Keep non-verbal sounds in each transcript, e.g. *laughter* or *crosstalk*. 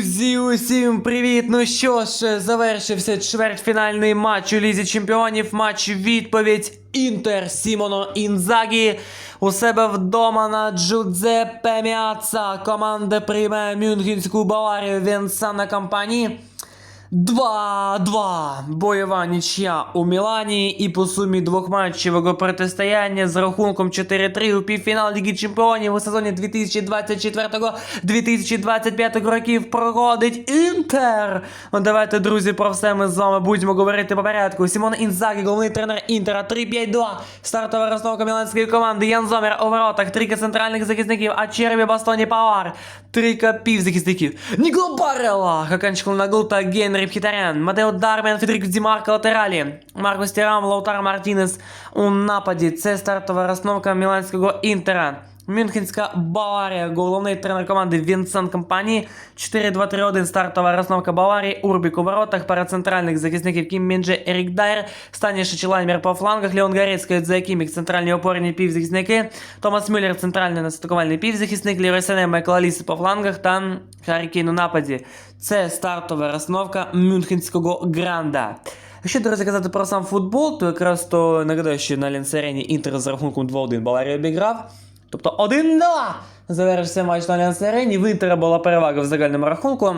Друзі, усім привіт! Ну що ж, завершився чвертьфінальний матч у Лізі Чемпіонів. Матч відповідь Інтер Сімоно Інзагі у себе вдома на Джудзеппе Міаца. Команда приймає Мюнхенську Баварію Венсана Компані. 2-2. Бойова нічия у Мілані і по сумі двох матчевого протистояння з рахунком 4-3 у півфінал Ліги Чемпіонів у сезоні 2024-2025 років проходить Інтер. Ну, давайте, друзі, про все ми з вами будемо говорити по порядку. Сімон Інзагі, головний тренер Інтера, 3-5-2. Стартова розновка міланської команди. Ян Зомер у воротах, трійка центральних захисників, а Черві Бастоні Павар, трійка півзахисників. Нікло Барела, Хаканчик Нагл та Генрі Пхітарян, Матео Дарміан, Федерик Дімарко латералі, Маркос Тірам, Лаутар Мартінес у нападі. Це стартова розновка міланського Інтера. Мюнхенська Баварія, головний тренер команди Вінсан Компані. 4-2-3-1 стартова розновка Баварії. Урбік у воротах, пара центральних захисників Кім Мінже, Ерік Дайер, Стані Шичелаймер по флангах, Леон Гарецький, Дзекімік, центральні опорні півзахисники, Томас Мюллер, центральний настатувальний півзахисник, Лірой Сене, Майкл Аліс по флангах та Харі Кейн у нападі. Це стартова розновка Мюнхенського Гранда. Якщо друзі казати про сам футбол, то якраз то нагадаю, що на Лінсерені Інтер з рахунком 2-1 Баварію обіграв. Тобто 1-2 завершився матч на Альянс Арені. В Інтера була перевага в загальному рахунку.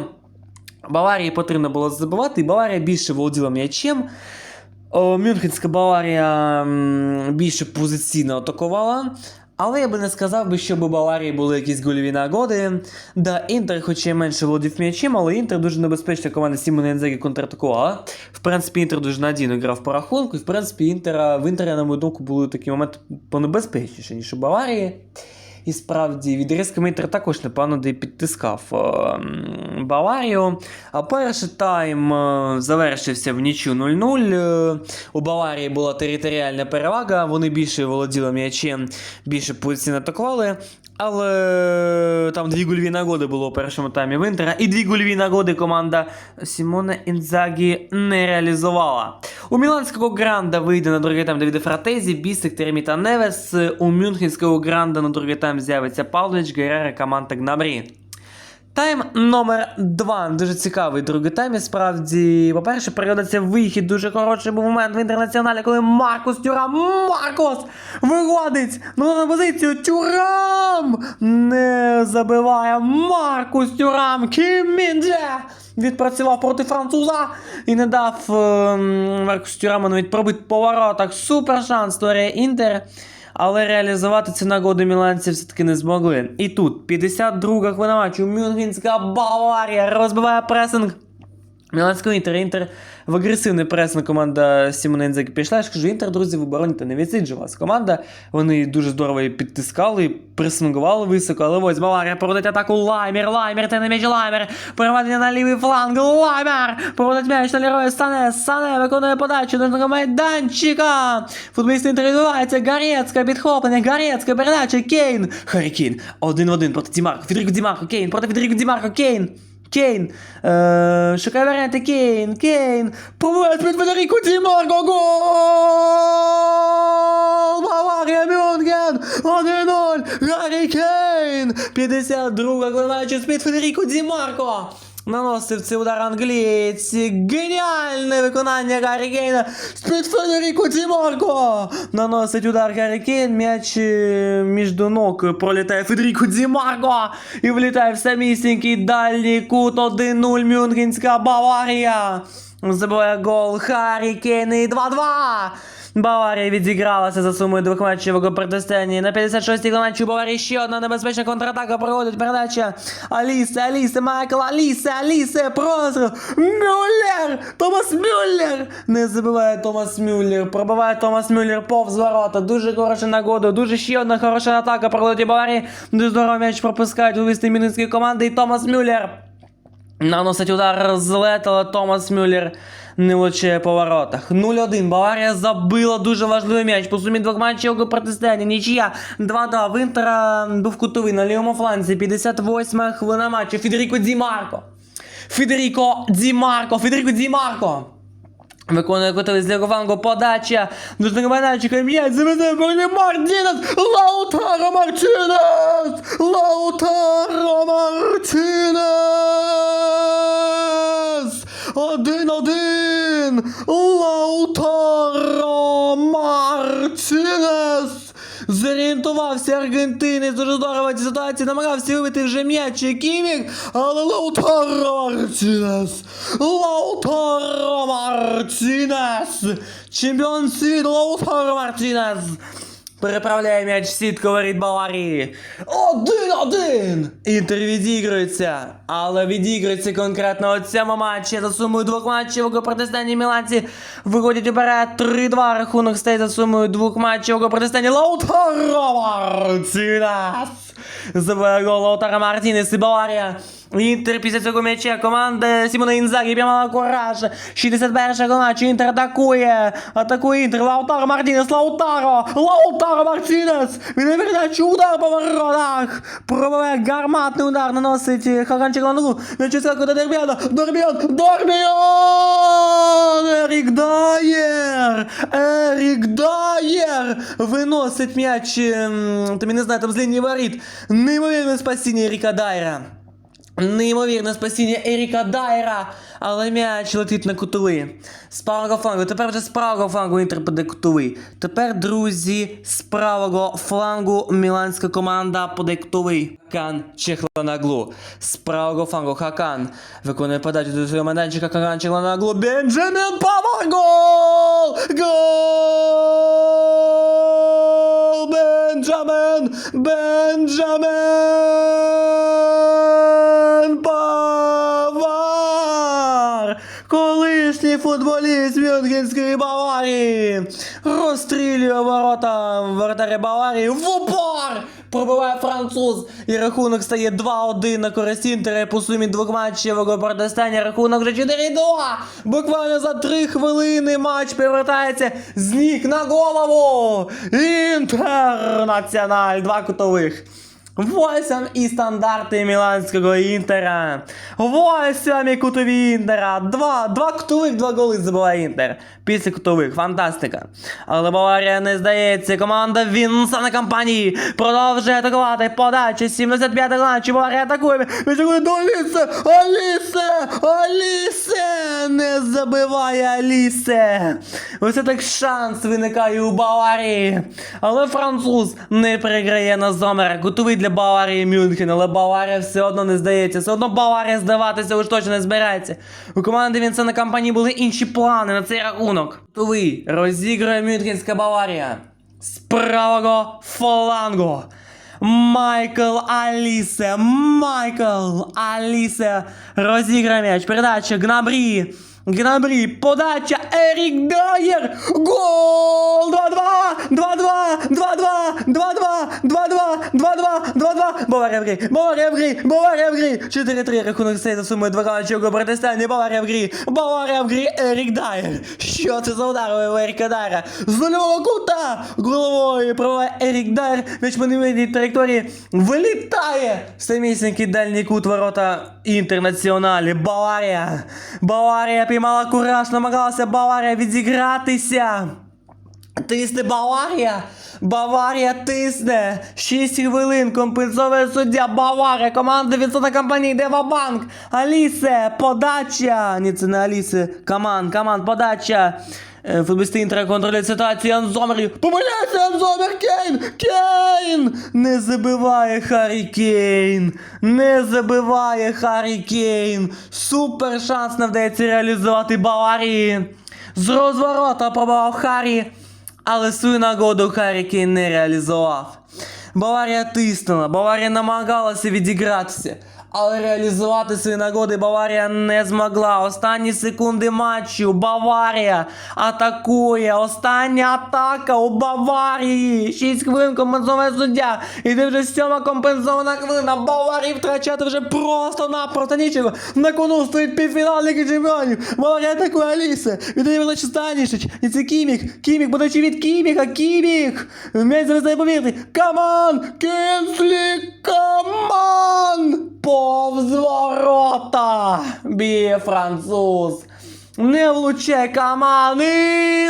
Баварії потрібно було забивати, і Баварія більше володіла м'ячем. Мюнхенська Баварія більше позиційно атакувала. Але я би не сказав би, щоб у Баварії були якісь гольові нагоди. Да, Інтер, хоч і менше володів м'ячем, але Інтер дуже небезпечна команда Сімона Інзагі контратакувала. В принципі, Інтер дуже надійно грав по рахунку, і в принципі, Інтера, в Інтері, на мою думку, були такі моменти понебезпечніші, ніж у Баварії. І справді відрізки Мітер також непевно де підтискав е, Баварію. А перший тайм е, завершився в нічю 0-0. Е, У Баварії була територіальна перевага, вони більше володіли м'ячем, більше позиційно атакували. Але там дві гольові нагоди було у першому таймі Винтера, і дві гольові нагоди команда Сімона Інзагі не реалізувала. У Міланського гранда вийде на другий тайм Давіде Фратезі, Бісик, Терміта Невес. У Мюнхенського гранда на другий тайм з'явиться Павлович, Герера, Каманта Гнабрі. Тайм номер 2 Дуже цікавий другий тайм. І справді, по-перше, передається вихід. Дуже хороший був момент в інтернаціоналі, коли Маркус Тюрам. Маркус виходить на позицію. Тюрам не забиває Маркус Тюрам. Кім Міндже відпрацював проти француза і не дав е, Маркус Тюраму навіть пробити по воротах. Супер шанс створює Інтер. Але реалізувати цю нагоду міланці все-таки не змогли. І тут 52 хвилина матчу. Мюнхенська Баварія розбиває пресинг. Міланського інтер. Інтер в агресивний пресинг команда Сімона Інзагі пішла. Я ж кажу, інтер, друзі, в обороні та не відсиджувалась команда. Вони дуже здорово її підтискали, пресингували високо, але ось Баварія проводить атаку Лаймер, Лаймер, це на м'яч Лаймер. Переведення на лівий фланг, Лаймер. Проводить м'яч на Лерою Сане, Сане виконує подачу до майданчика. Футболіст Інтер відбувається, Гарецька, підхоплення, Гарецька, передача, Кейн. Харі Кейн, один в один проти Дімарко, Федеріко Дімарко, Кейн, проти Федеріко Дімарко, Кейн. Кейн. Е, шукає варіанти Кейн. Кейн. Пробує під Федеріку Дімарко. Гол! Баварія Мюнген. 1-0. Гаррі Кейн. 52 хвилина з-під Федеріко Дімарко. Наносив цей удар англієць. Геніальне виконання Гаррі Кейна. З-під Федеріко Дімарко. Наносить удар Гаррі Кейн. М'яч е, між ног пролітає Федеріко Дімарко. І влітає в самісінький дальній кут 1-0 Мюнхенська Баварія. Забиває гол Харі Кейн і 2-2. Баварія відігралася за сумою двохматчевого протистояння. На 56-й матчі у Баварії ще одна небезпечна контратака проводить передача Аліси, Аліси, Майкл, Аліси, Аліси, прозрив. Мюллер! Томас Мюллер! Не забиває Томас Мюллер. Пробиває Томас Мюллер повз ворота. Дуже хороша нагода. Дуже ще одна хороша атака проводить Баварії. Дуже здорово м'яч пропускають у висти мінської команди і Томас Мюллер. Наносить удар злет, але Томас Мюллер не влучає по воротах. 0-1. Баварія забила дуже важливий м'яч. По сумі двох матчів протистояння. Нічия 2-2. В Інтера був кутовий на лівому фланзі. 58 хвилина матчу. Федеріко Ді Марко. Федеріко Ді Марко. Федеріко Ді Марко. Виконує кутовий з лівого подача. Дуже майданчика м'яч завезе Берлі Мартінес. Лаутаро Мартінес. Лаутаро Мартінес. Лаутаро Мартінес. Зорієнтувався аргентинець дуже цій ситуації, намагався вибити вже м'яч і Кімік, але Лаутаро Мартінес. Лаутаро Мартінес. Чемпіон світу Лаутаро Мартінес. Переправляє м'яч в сітку воріт Баварії. Один-один! Інтер відігрується, але відігрується конкретно у цьому матчі. За сумою двох матчів у протистані Міланці виходять уперед 3-2. Рахунок стає за сумою двох матчів у протистані Лаутаро Мартінес. Мартінес і Баварія. Інтер після цього м'яча команда Сімона Інзагі піймала кураж. 61 матчу Інтер атакує. Атакує Інтер. Лаутаро Мартінес. Лаутаро. Лаутаро Мартінес. Він на передачу удар по воротах. Пробиває гарматний удар. Наносить Хаганчик на ногу. М'яч скакує до Дербіана. Дорбіан. Дорбіан. Ерік Дайер. Ерік Дайер. Виносить м'яч. Там я не знаю, там з лінії воріт. Неймовірне спасіння Еріка Дайера. Неймовірне спасіння Еріка Дайера, але м'яч летить на кутовий. З правого флангу. Тепер вже з правого флангу Інтер буде кутовий. Тепер, друзі, з правого флангу міланська команда буде кутовий. Хакан Чехланаглу. З правого флангу Хакан виконує подачу до свого майданчика Хакан Чехланаглу. Бенджамін Павар! Гол! Гол! Бенджамен! Бенджамен Павар! Колишній футболіст Мюнхенської Баварії розстрілює ворота воротаря Баварії в упор! Пробиває француз і рахунок стає 2-1 на користь Інтера по сумі двох матчів у протистані рахунок вже 4-2. Буквально за 3 хвилини матч повертається з ніг на голову. Інтернаціональ, два кутових. Восьм і стандарти міланського інтера. Восьм і кутові інтера. Два, два кутових, два голи забиває інтер. Після кутових. Фантастика. Але Баварія не здається. Команда Вінса на кампанії продовжує атакувати. Подача 75 матчі. Баварія атакує. Відчує до Алісе. Алісе! Алісе! Не забиває Алісе. Ось так шанс виникає у Баварії. Але француз не переграє на Зомера. Готовий для Баварії Мюнхен, але Баварія все одно не здається. Все одно Баварія здаватися уж точно не збирається. У команди Вінсена компанії були інші плани на цей рахунок. Готовий розігрує Мюнхенська Баварія. З правого флангу. Майкл Алісе, Майкл Алісе розіграє м'яч, передача Гнабрі, Гнабрі, подача Ерік Дайер, гол, 2-2, 2-2, 2-2, 2-2, 2-2, 2-2, 2-2, Баварія в грі, Баварія в грі, Баварія в грі, 4-3, рахунок стає за сумою 2 очок у протистані, Баварія в грі, Баварія в грі, Ерік Дайер, що це за удар у Еріка Дайера, з нульового кута, головою пробиває Ерік Дайер, м'яч по невидній траєкторії, вилітає! Самісінький дальній кут ворота Інтернаціоналі, Баварія, Баварія піймала кураж, намагалася Баварія відігратися. Тисне Баварія! Баварія тисне! 6 хвилин компенсовує суддя Баварія! Команда Вінсона компанії Дева банк Алісе! Подача! Ні, це не Алісе. Каман, команд, подача! Е, Футболісти Інтера контролюють ситуацію Анзомер. Помиляється Анзомер! Кейн! Кейн! Не забиває Харі Кейн! Не забиває Харі Кейн! Супер шанс не вдається реалізувати Баварії! З розворота пробував Харі, але свою нагоду Харі Кейн не реалізував. Баварія тиснула, Баварія намагалася відігратися, але реалізувати свої нагоди Баварія не змогла. Останні секунди матчу Баварія атакує. Остання атака у Баварії. 6 хвилин компенсовує суддя. Іде вже сьома компенсована хвилина. Баварії втрачати вже просто-напросто нічого. На кону стоїть півфінал Ліги Чемпіонів. Баварія атакує Алісе. Віддає Величі Станішич. І це Кімік. Кімік, подачі від Кіміка. Кімік. М'яч зависає повірний. Каман! Кінслі! Каман! Повз ворота! Француз. Не влуче каман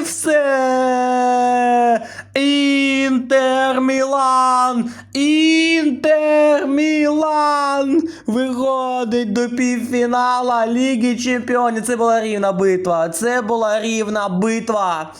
все. Інтер Мілан! Інтер Мілан! Виходить до півфінала Ліги Чемпіонів. Це була рівна битва. Це була рівна битва.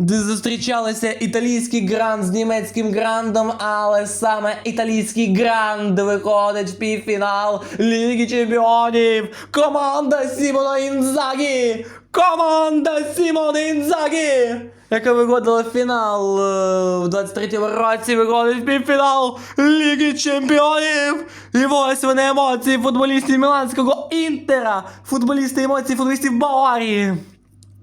Де зустрічалися італійський гранд з німецьким грандом, але саме італійський гранд виходить в півфінал Ліги Чемпіонів. Команда Сімона Інзагі! Команда Сімона Інзагі! Яка виходила в фінал е, в 23-му році, виходить в півфінал Ліги Чемпіонів. І ось вони емоції футболістів Міланського Інтера, футболісти емоції футболістів Баварії.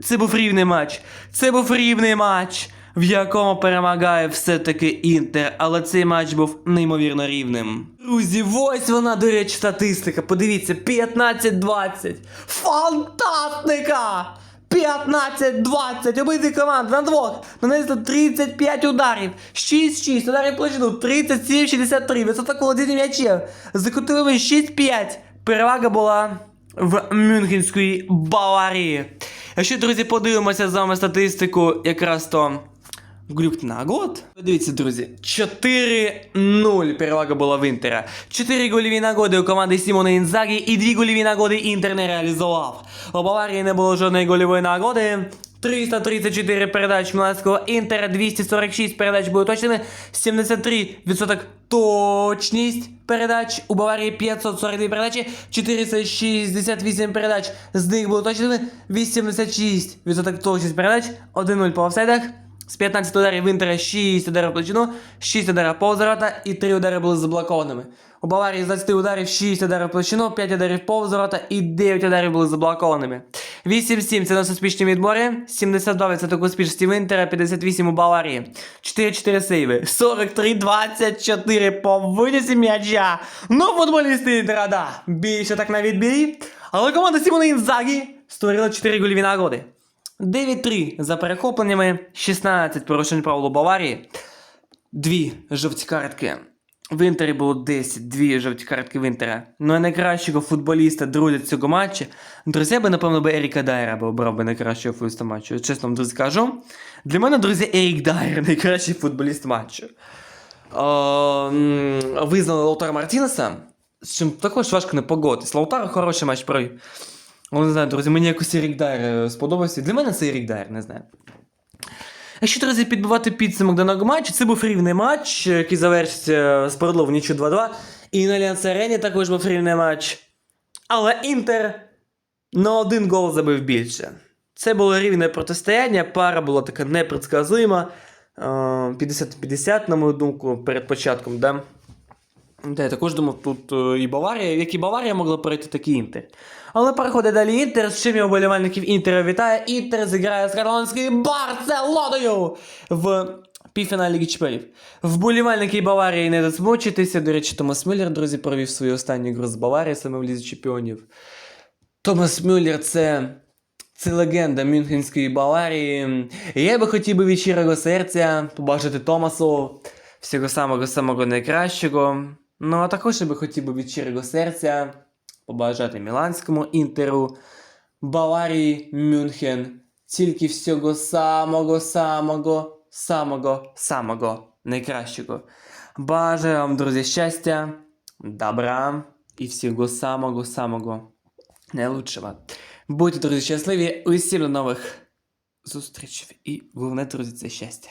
Це був рівний матч. Це був рівний матч, в якому перемагає все-таки Інтер, але цей матч був неймовірно рівним. Друзі, ось вона, до речі, статистика. Подивіться, 15-20. Фантастика! 15-20, обидві команди на двох нанесли 35 ударів, 6-6, ударів площину 37-63, відсоток володіння м'ячем, закутили 6-5. Перевага була в Мюнхенської Баварії. Якщо, друзі, подивимося з вами статистику, якраз то Глюк на год. Подивіться, друзі, 4-0 перевага була в Інтера. 4 гольові нагоди у команди Сімона Інзагі і 2 гольові нагоди Інтер не реалізував. У Баварії не було жодної гольової нагоди. 334 передач Міланського Інтера, 246 передач були точними, 73% точність передач. У Баварії 542 передачі, 468 передач, з них були точними, 86% точність передач, 1-0 по офсайдах. З 15 ударів в Інтера 6 ударів в площину, 6 ударів повз ворота і 3 удари були заблокованими. У Баварії з 20 ударів 6 ударів в площину, 5 ударів повз ворота і 9 ударів були заблокованими. 8-7 це нас успішні відбори, 72% успішності в Інтера, 58 у Баварії. 4-4 сейви, 43-24 по винісі м'яча. Ну, футболісти Інтера, да, більше так на відбій. Але команда Сімона Інзагі створила 4 гольові нагоди. 9-3 за перехопленнями, 16 порушень правил у Баварії, 2 жовті картки. В Інтері було 10, 2 жовті картки в Інтера. Ну а найкращого футболіста друзі цього матчу. Друзі, би, напевно, би Еріка Дайера би обрав би найкращого футболіста матчу. Чесно вам, друзі, кажу. Для мене, друзі, Ерік Дайер *laughs* найкращий футболіст матчу. О, визнали Лаутара Мартінеса, з чим також важко не погодитись. Лаутар хороший матч провів. Ну, не знаю, друзі, мені якось Ерік Дайер е, сподобався. Для мене це Ерік Дайер, не знаю. Якщо, друзі, підбивати підсумок даного матчу, це був рівний матч, який завершився справедливо в нічу 2-2. І на Альянс Арені також був рівний матч. Але Інтер на один гол забив більше. Це було рівне протистояння, пара була така непредсказуема. Е, 50-50, на мою думку, перед початком, да? Та я також думав, тут е, і Баварія, як і Баварія могла перейти, так і Інтер. Але переходить далі Інтер, з чим я вболівальників Інтера вітає. Інтер зіграє з каталонською Барселоною в півфіналі Ліги Чемпіонів. Вболівальники Баварії не засмучитися. До речі, Томас Мюллер, друзі, провів свою останню гру з Баварії саме в Лізі Чемпіонів. Томас Мюллер це. Це легенда Мюнхенської Баварії. Я би хотів би від щирого серця побачити Томасу всього самого самого найкращого. Ну, а також я би хотів би від щирого серця побажати Міланському інтеру, Баварії, Мюнхен. Тільки всього самого, самого, самого, самого найкращого. Бажаю вам, друзі, щастя, добра і всього самого, самого найлучшого. Будьте, друзі, щасливі, усім до нових зустрічей. І головне, друзі, це щастя.